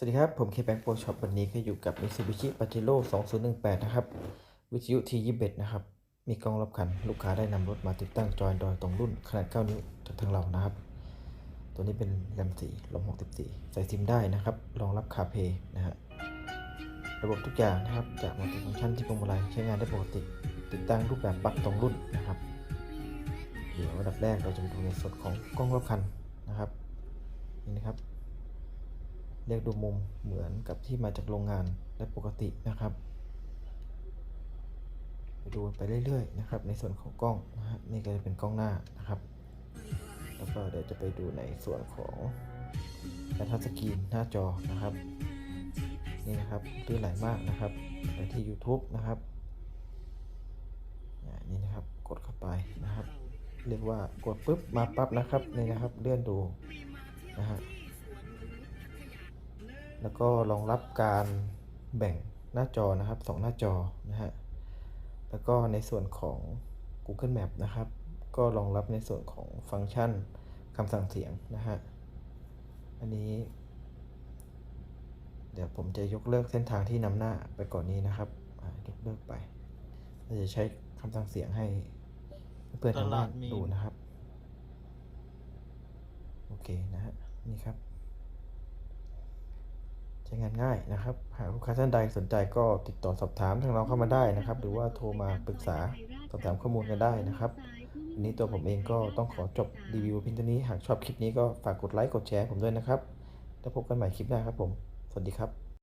สวัสดีครับ ผมเคแบงค์โปรช็อปวันนี้ก็อยู่กับ Mitsubishi Pajero 2018 นะครับ วิทยุ T21 นะครับ มีกล้องรอบคัน ลูกค้าได้นำรถมาติดตั้งจอยดอยตรงรุ่น ขนาด 9 นิ้วจากทางเรานะครับ ตัวนี้เป็นแรม4ลม64 ใส่ซิมได้นะครับ รองรับคาเพย์นะฮะระบบทุกอย่างนะครับ จากมัลติฟังก์ชันที่พวงมาลัยใช้งานได้ปกติ ติดตั้งรูปแบบปลั๊กตรงรุ่นนะครับ เดี๋ยวอันดับแรกเราจะไปดูในส่วนของกล้องรอบคันนะครับ นี่นะครับ เรียกดูมุมเหมือนกับที่มาจากโรงงานได้ปกตินะครับดูไปเรื่อยๆนะครับ ในส่วนของกล้องนะฮะนี่ก็จะเป็นกล้องหน้านะครับ แล้วก็เดี๋ยวจะไปดูในส่วนของกระทัดสกรีนหน้าจอนะครับ นี่นะครับลื่นไหลมากนะครับไปที่ YouTube นะครับนี่นะครับกดเข้าไปนะครับ เรียกว่ากดปุ๊บมาปั๊บนะครับนี่นะครับเลื่อนดูนะฮะ แล้วก็รองรับการแบ่งหน้าจอนะครับสองหน้าจอนะฮะแล้วก็ในส่วนของ Google Map นะครับ ก็รองรับในส่วนของฟังก์ชันคำสั่งเสียงนะฮะอันนี้ เดี๋ยวผมจะยกเลิกเส้นทางที่นำหน้าไปก่อนนี้นะครับอ่ายกเลิกไปเราจะใช้คำสั่งเสียงให้เพื่อนๆทางบ้านดูนะครับ โอเคนะฮะนี่ครับ ใช้งานง่ายนะครับ หากลูกค้าท่านใดสนใจก็ติดต่อสอบถามทางเราเข้ามาได้นะครับ หรือว่าโทรมาปรึกษาสอบถามข้อมูลกันได้นะครับวันนี้ตัวผมเองก็ต้องขอจบรีวิวเพียงเท่านี้ หากชอบคลิปนี้ก็ฝากกดไลค์กดแชร์ผมด้วยนะครับ แล้วพบกันใหม่คลิปหน้าครับผม สวัสดีครับ